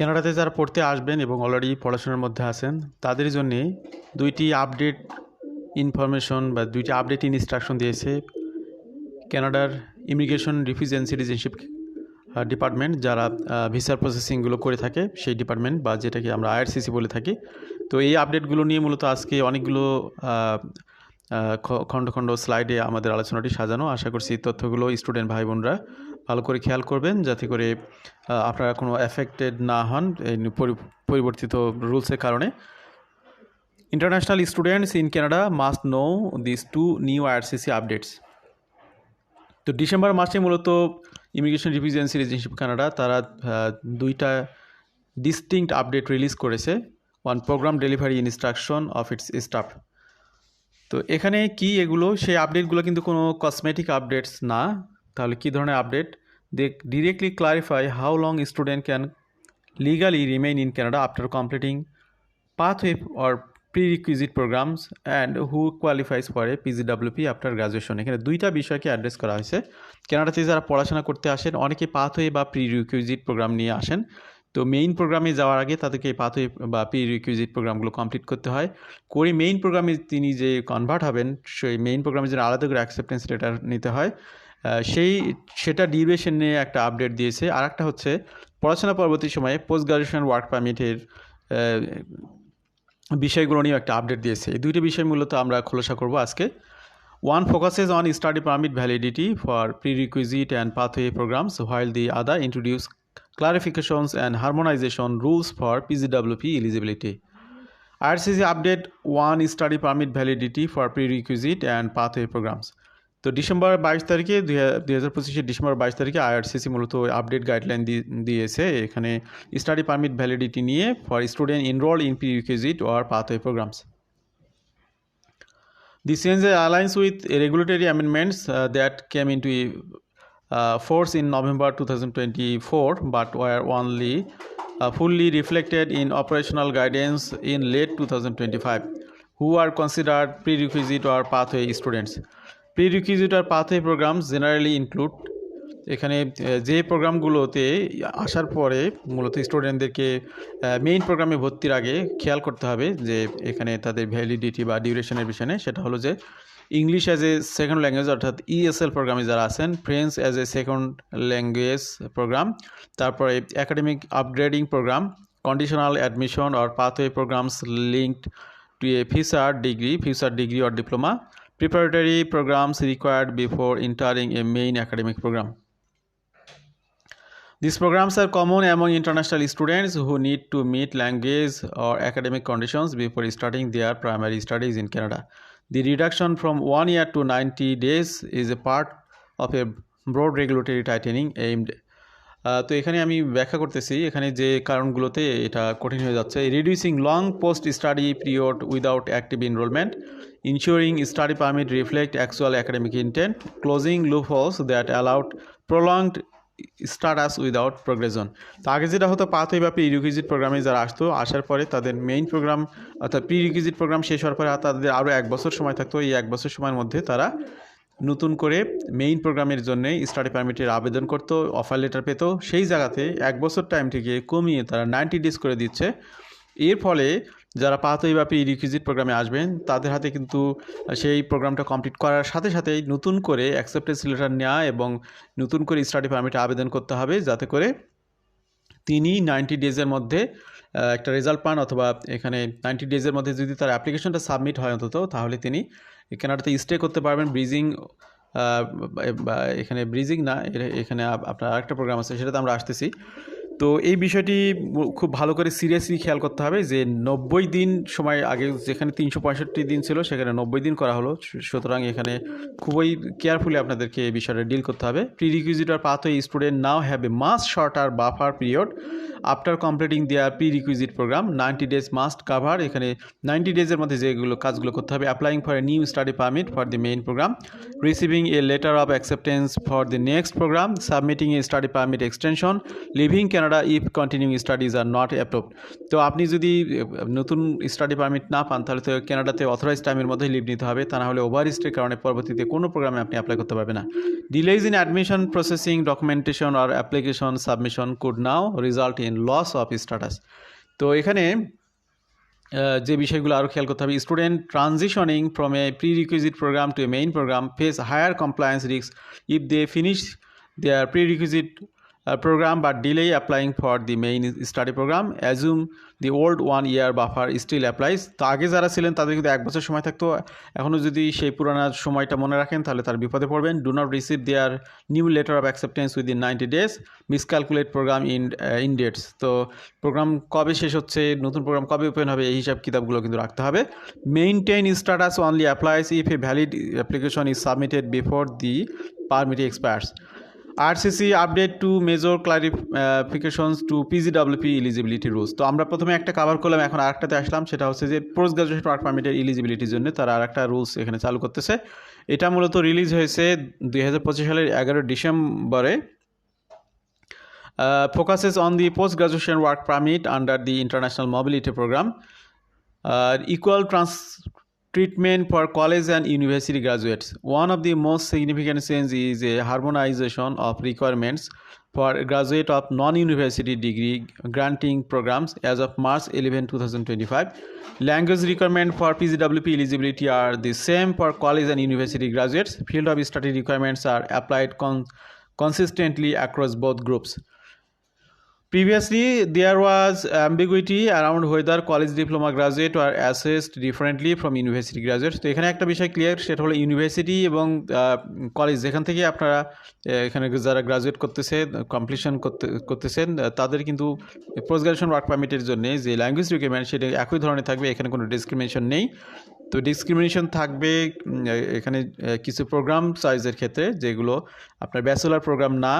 কানাডাতে যারা পড়তে আসবেন এবং অলরেডি পড়াশোনার মধ্যে আছেন, তাদের জন্যে দুইটি আপডেট ইনফরমেশন বা দুইটি আপডেট ইনস্ট্রাকশন দিয়েছে কানাডার immigration refugees and citizenship department যারা ভিসার প্রসেসিংগুলো করে থাকে, সেই ডিপার্টমেন্ট বা যেটাকে আমরা আইআরসিসি বলে থাকি। তো এই আপডেটগুলো নিয়ে মূলত আজকে অনেকগুলো খণ্ড খণ্ড স্লাইডে আমাদের আলোচনাটি সাজানো। আশা করছি তথ্যগুলো স্টুডেন্ট ভাই বোনরা ভালো করে খেয়াল করবেন যাতে করে আপনারা কোনো এফেক্টেড না হন পরিবর্তিত রুলসের কারণে। International students in Canada must know this two new IRCC updates তো ডিসেম্বর মাসে মূলত immigration refugees and citizenship Canada তারা দুইটা ডিস্টিংক্ট আপডেট রিলিজ করেছে। One program delivery instruction of its staff তো এখানে কি এগুলো? সেই আপডেটগুলো কিন্তু কোনো কসমেটিক আপডেটস না। তাহলে কি ধরনের update they directly clarify how long student can legally remain in Canada after completing pathway or prerequisite programs and who qualifies for a PGWP after graduation এখানে দুইটা বিষয়কে অ্যাড্রেস করা হয়েছে। কানাডাতে যারা পড়াশোনা করতে আসেন, অনেকে পাথওয়ে বা প্রি রিকুইজিট প্রোগ্রাম নিয়ে আসেন। তো মেইন প্রোগ্রামে যাওয়ার আগে তাদেরকে এই পাথওয়ে বা পি রিকুইজিট প্রোগ্রামগুলো কমপ্লিট করতে হয়। করে মেইন প্রোগ্রামে তিনি যে কনভার্ট হবেন, সেই মেইন প্রোগ্রামের জন্য আলাদা করে অ্যাকসেপ্টেন্স লেটার নিতে হয় সেই, সেটা ডিউরেশন নিয়ে একটা আপডেট দিয়েছে। আর একটা হচ্ছে, পড়াশোনা পরবর্তী সময়ে পোস্ট গ্রাজুয়েশন ওয়ার্ক পারমিটের বিষয়গুলো নিয়েও একটা আপডেট দিয়েছে। এই দুইটি বিষয় মূলত আমরা খোলাসা করব আজকে। One focuses on study permit validity for prerequisite and pathway programs while the other introduce clarifications and harmonization rules for PGWP eligibility. Update one study permit validity for prerequisite and pathway programs তো December বাইশ তারিখে দু হাজার পঁচিশে December বাইশ তারিখে IRCC মূলত update guideline দিয়েছে। এখানে স্টাডি পারমিট ভ্যালিডিটি নিয়ে for student enrol in prerequisite or pathway programs the change aligns with regulatory amendments that came into force in November 2024 but were only uh, fully reflected in operational guidance in late 2025 who are considered prerequisite or pathway students. Prerequisite or pathway programs generally include এখানে যে প্রোগ্রামগুলোতে আসার পরে মূলত স্টুডেন্টদেরকে main প্রোগ্রামে ভর্তির আগে খেয়াল করতে হবে যে এখানে তাদের ভ্যালিডিটি বা ডিউরেশনের বিষয়ে সেটা হলো যে English as a second language অর্থাৎ ইএসএল প্রোগ্রামে যারা আছেন French as a second language program তারপরে academic upgrading program conditional admission or pathway programs linked to a FISAR degree, FISAR degree or diploma, preparatory programs required before entering a main academic program. These programs are common among international students who need to meet language or academic conditions before starting their primary studies in Canada. The reduction from one year to 90 days is a part of a broad regulatory tightening aimed তো এখানে আমি ব্যাখ্যা করতেছি, এখানে যে কারণগুলোতে এটা কঠিন হয়ে যাচ্ছে। Reducing long post study period without active enrolment ensuring study permit reflect actual academic intent closing loopholes that allowed prolonged status without progression তো আগে যেটা হতো পাথওয়ে বা প্রি রিকুইজিট প্রোগ্রামে যারা আসতো, আসার পরে তাদের মেইন প্রোগ্রাম অর্থাৎ প্রি রিকুইজিট প্রোগ্রাম শেষ হওয়ার পরে তাদের আরও এক বছর সময় থাকতো। এই এক বছর সময়ের মধ্যে তারা নতুন করে মেইন প্রোগ্রামের জন্য স্টাডি পারমিটের আবেদন করতো অফার লেটার পেতো। সেই জায়গাতে এক বছর টাইম থেকে কমিয়ে তারা নাইনটি ডেজ করে দিচ্ছে। এর ফলে যারা পাথওয়ে বা প্রি রিকুইজিট প্রোগ্রামে আসবেন, তাদের হাতে কিন্তু সেই প্রোগ্রামটা কমপ্লিট করার সাথে সাথেই নতুন করে অ্যাকসেপ্টেন্স লেটার নেওয়া এবং নতুন করে স্টাডি পারমিটে আবেদন করতে হবে যাতে করে তিনি নাইনটি ডেজের মধ্যে একটা রেজাল্ট পান অথবা এখানে নাইনটি ডেজের মধ্যে যদি তার অ্যাপ্লিকেশনটা সাবমিট হয় অন্তত, তাহলে তিনি কানাডাতে স্টে করতে পারবেন। ব্রিজিং এখানে ব্রিজিং না এখানে আপনার আরেকটা প্রোগ্রাম আছে, সেটাতে আমরা আসতেছি। তো এই বিষয়টি খুব ভালো করে সিরিয়াসলি খেয়াল করতে হবে যে নব্বই দিন সময় আগে যেখানে তিনশো পঁয়ষট্টি দিন ছিল, সেখানে নব্বই দিন করা হলো। সুতরাং এখানে খুবই কেয়ারফুলি আপনাদেরকে এই বিষয়টা ডিল করতে হবে। প্রি রিকুইজিটার pathway student now have a much shorter buffer period after completing their prerequisite program ninety days must cover এখানে নাইনটি ডেজের মধ্যে যেগুলো কাজগুলো করতে হবে। Applying for a new study permit for the main program receiving a letter of acceptance for the next program submitting a study permit extension leaving Canada Canada if continue studies are not approved তো আপনি যদি, নতুন study permit না পান, তাহলে তো কানাডাতে authorize টাইমের মধ্যেই লিভ নিতে হবে। তা না হলে ওভার স্টের কারণে পরবর্তীতে কোনো প্রোগ্রামে আপনি অ্যাপ্লাই করতে পারবেন না। Delays in admission processing documentation or application submission could now result in loss of status তো এখানে যে বিষয়গুলো আরও খেয়াল করতে হবে student transitioning from a prerequisite program to a main program face higher compliance risk if they finish their prerequisite program but delay applying for the main study program. Assume the old one year buffer still applies. তো আগে যারা ছিলেন, তাদের কিন্তু এক বছর সময় থাকতো। এখনও যদি সেই পুরানো সময়টা মনে রাখেন, তাহলে তার বিপদে পড়বেন। Do not receive their new letter of acceptance within ninety days miscalculate program in in dates তো প্রোগ্রাম কবে শেষ হচ্ছে, নতুন প্রোগ্রাম কবে ওপেন হবে, এই হিসাব কিতাবগুলো কিন্তু রাখতে হবে। Maintain status only applies if a valid application is submitted before the permit expires IRCC update to major clarifications to PGWP eligibility rules তো আমরা প্রথমে একটা কাভার করলাম এখন আরেকটাতে আসলাম সেটা হচ্ছে যে পোস্ট গ্রাজুয়েশন ওয়ার্ক পারমিটের ইলিজিবিলিটির জন্য তারা আরেকটা রুলস এখানে চালু করতেছে। এটা মূলত রিলিজ হয়েছে দুই হাজার পঁচিশ সালের এগারো ডিসেম্বরে। Focuses on the post graduation work permit under the international mobility program uh, equal trans treatment for college and university graduates. One of the most significant change is a harmonization of requirements for graduate of non-university degree granting programs as of march 11 2025 language requirement for pgwp eligibility are the same for college and university graduates. Field of study requirements are applied con- consistently across both groups Previously, there was ambiguity around whether college diploma graduate were assessed differently from university graduates. তো এখানে একটা বিষয় clear সেটা হলো university এবং college যেখান থেকে আপনারা এখানে যারা গ্রাজুয়েট করতেছে কমপ্লিশন করতে করতেছেন তাদের কিন্তু পোস্ট গ্রাজুয়েশন ওয়ার্ক পারমিটের জন্য যে ল্যাঙ্গুয়েজ রিকোয়ারমেন্ট সেটা একই ধরনের থাকবে এখানে কোনো ডিসক্রিমিনেশন নেই তো ডিসক্রিমিনেশন থাকবে এখানে কিছু প্রোগ্রাম সাইজের ক্ষেত্রে যেগুলো আপনার ব্যাচেলার প্রোগ্রাম না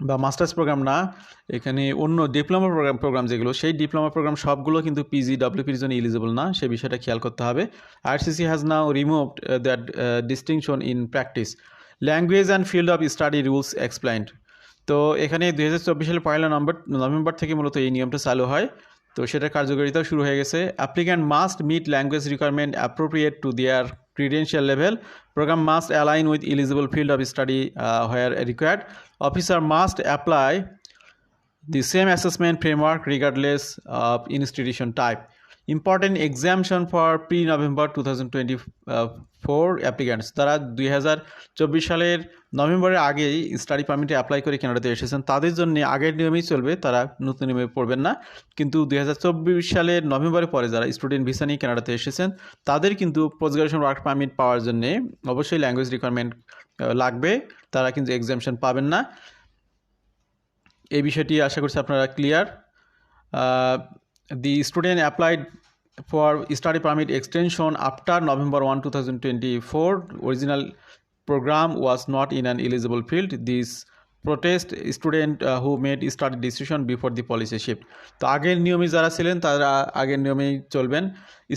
বা মাস্টার্স প্রোগ্রাম না, এখানে অন্য ডিপ্লোমা প্রোগ্রাম প্রোগ্রাম যেগুলো, সেই ডিপ্লোমা প্রোগ্রাম সবগুলো কিন্তু পিজি ডাব্লিউপির জন্য এলিজিবল না সেই বিষয়টা খেয়াল করতে হবে। IRCC has now removed that distinction in practice language and field of study rules explained তো এখানে দুই হাজার চব্বিশ সালের পয়লা নম্বর, নভেম্বর থেকে মূলত এই নিয়মটা চালু হয়। তো সেটার কার্যকারিতাও শুরু হয়ে গেছে। Applicant must meet language requirement appropriate to their credential level program must align with eligible field of study uh, where required officer must apply the same assessment framework regardless of institution type important exemption for pre-november 2024 applicants. তারা দুই হাজার চব্বিশ সালের নভেম্বরের আগেই study পারমিটে apply করে কানাডাতে এসেছেন। তাদের জন্য আগের নিয়মেই চলবে, তারা নতুন নিয়মে পড়বেন না। কিন্তু দুই হাজার চব্বিশ সালের নভেম্বরের পরে যারা স্টুডেন্ট ভিসা নিয়ে কানাডাতে এসেছেন, তাদের কিন্তু পোস্ট গ্রাজুয়েশন ওয়ার্ক পারমিট পাওয়ার জন্য অবশ্যই ল্যাঙ্গুয়েজ রিকোয়ারমেন্ট লাগবে। তারা কিন্তু এক্সামশন পাবেন না। এই বিষয়টি আশা করছি আপনারা clear the student for study permit extension after November one two thousand twenty four original program was not in an eligible field. This protest student uh, who made study decision before the policy তো আগের নিয়মে যারা ছিলেন তারা আগের নিয়মেই চলবেন।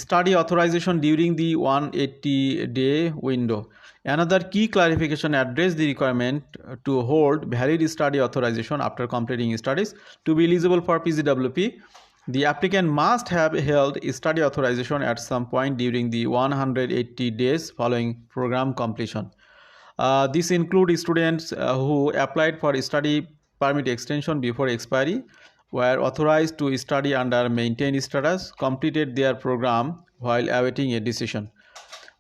Study authorisation during the one eighty day window another key clarification address the requirement to hold valid study authorisation after completing studies to be eligible for PGWP The applicant must have held study authorization at some point during the 180 days following program completion. Uh, this includes students uh, who applied for study permit extension before expiry, were authorized to study under maintained status, completed their program while awaiting a decision.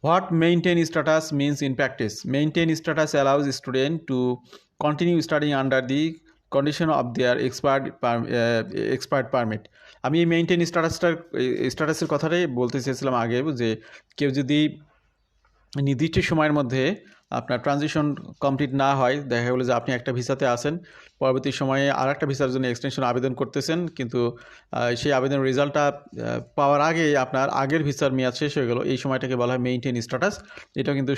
What maintain status means in practice? Maintain status allows student to continue studying under the condition of their expired uh, expired permit. আমি এই maintain স্ট্যাটাসটার স্ট্যাটাসের কথাটাই বলতে চেয়েছিলাম আগে যে কেউ যদি নির্দিষ্ট সময়ের মধ্যে আপনার ট্রানজিশন কমপ্লিট না হয়, দেখা গেলো যে আপনি একটা ভিসাতে আসেন পরবর্তী সময়ে আর একটা ভিসার জন্য এক্সটেনশন আবেদন করতেছেন, কিন্তু সেই আবেদনের রেজাল্টটা পাওয়ার আগে আপনার আগের ভিসার মেয়াদ শেষ হয়ে গেল, এই সময়টাকে বলা হয় মেইনটেন স্ট্যাটাস এটা কিন্তু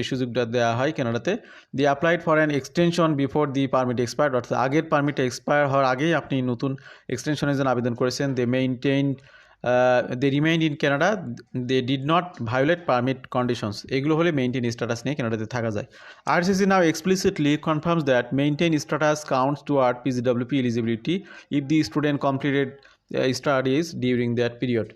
এই সুযোগটা দেওয়া হয় কানাডাতে the applied for an extension before the permit expired অর্থাৎ আগের পারমিট এক্সপায়ার হওয়ার আগেই আপনি নতুন এক্সটেনশনের জন্য আবেদন করেছেন they maintain They remain in Canada they did not violate permit conditions এগুলো হলে মেইনটেইন স্ট্যাটাস নিয়ে কানাডাতে থাকা যায় IRCC now explicitly confirms that maintain status counts toward PGWP eligibility if the student completed studies during that period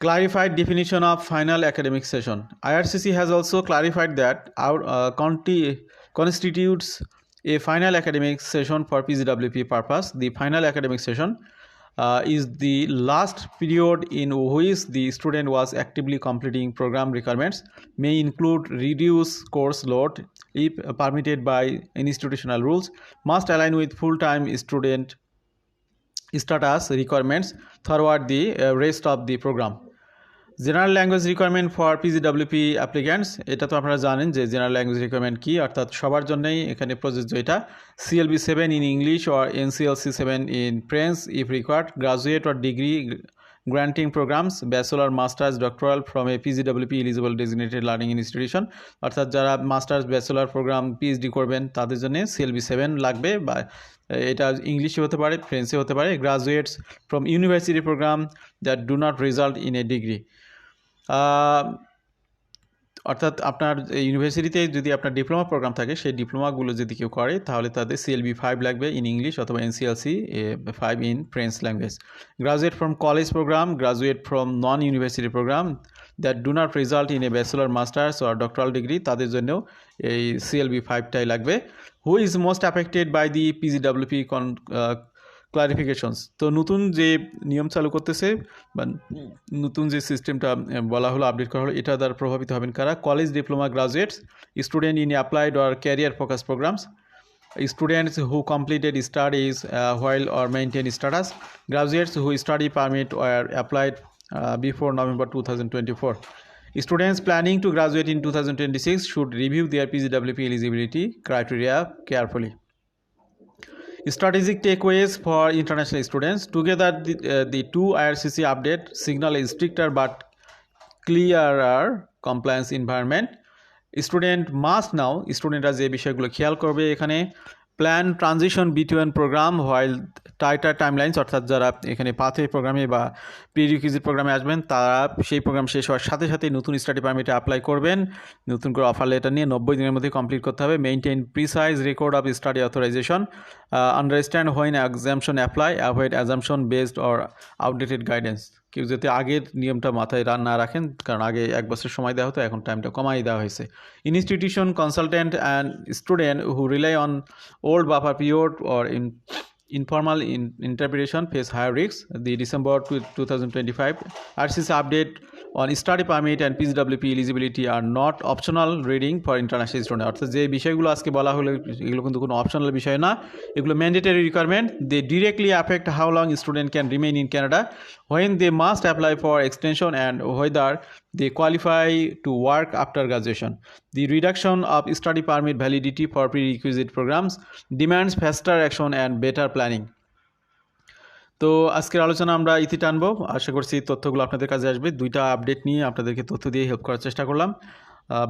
clarified definition of final academic session. IRCC has also clarified that our uh, conti- constitutes a final academic session for PGWP purpose. The final academic session uh, is the last period in which the student was actively completing program requirements, may include reduced course load if permitted by institutional rules, must align with full-time student status requirements throughout the uh, rest of the program. General language requirement for PGWP applicants এটা তো আপনারা জানেন যে general language requirement কী, অর্থাৎ সবার জন্যই এখানে প্রযোজ্য এটা। CLB seven in English or NCLC seven in French if required graduate or degree granting programmes bachelor master's doctoral from a PGWP eligible designated learning institution অর্থাৎ যারা মাস্টার্স ব্যাচেলার প্রোগ্রাম পিএইচডি করবেন, তাদের জন্য সিএলবি সেভেন লাগবে বা এটা ইংলিশে হতে পারে ফ্রেঞ্চে হতে পারে। Graduates from university programme that do not result in a degree অর্থাৎ আপনার ইউনিভার্সিটিতে যদি আপনার ডিপ্লোমা প্রোগ্রাম থাকে, সেই ডিপ্লোমাগুলো যদি কেউ করে, তাহলে তাদের সিএলবি ফাইভ লাগবে ইন ইংলিশ অথবা NCLC five in French language graduate from college programme graduate from non university programme that do not result in a bachelor master's or doctoral degree তাদের জন্যও এই সিএলবি ফাইভটাই লাগবে। Who is most affected by the PGWP con clarifications তো নতুন যে নিয়ম চালু করতেছে বা নতুন যে সিস্টেমটা বলা হলো আপডেট করা হলো, এটা দ্বারা প্রভাবিত হবেন কারা? College diploma graduates student in applied or career focus programmes students who completed studies while or maintain status graduates who study permit or applied before November two thousand twenty four students planning to graduate in two thousand twenty six should review their PGWP eligibility criteria carefully strategic takeaways for international students together the, uh, the two ircc update signal a stricter but clearer compliance environment student must now স্টুডেন্টরা যে বিষয়গুলো খেয়াল করবে এখানে plan transition between programme while tighter timelines অর্থাৎ যারা এখানে pathway প্রোগ্রামে বা প্রিরিকুইজিট প্রোগ্রামে আসবেন, তারা সেই প্রোগ্রাম শেষ হওয়ার সাথে সাথে নতুন স্টাডি পারমিটে অ্যাপ্লাই করবেন। নতুন করে অফার লেটার নিয়ে নব্বই দিনের মধ্যে কমপ্লিট করতে হবে। Maintain precise record of study authorization understand when exemption apply avoid assumption based or outdated guidance কেউ যাতে আগের নিয়মটা মাথায় রান না রাখেন, কারণ আগে এক বছর সময় দেওয়া হতো, এখন টাইমটা কমাই দেওয়া হয়েছে। Institution consultant and student who rely on old buffer period or in informal in interpretation face higher risks. The December 2025 RCC update on study permit and PWP eligibility are not optional reading for international student অর্থাৎ যে বিষয়গুলো আজকে বলা হলো, এগুলো কিন্তু কোনো optional বিষয় না। এগুলো mandatory requirement they directly affect how long student can remain in Canada when they must apply for extension and whether they qualify to work after graduation the reduction of study permit validity for prerequisite programmes demands faster action and better planning তো আজকের আলোচনা আমরা ইতি টানবো। আশা করছি তথ্যগুলো আপনাদের কাছে আসবে। দুইটা আপডেট নিয়ে আপনাদেরকে তথ্য দিয়ে হেল্প করার চেষ্টা করলাম।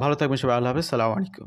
ভালো থাকবেন সবাই। আল্লাহ হাফেজ। সালামু আলাইকুম।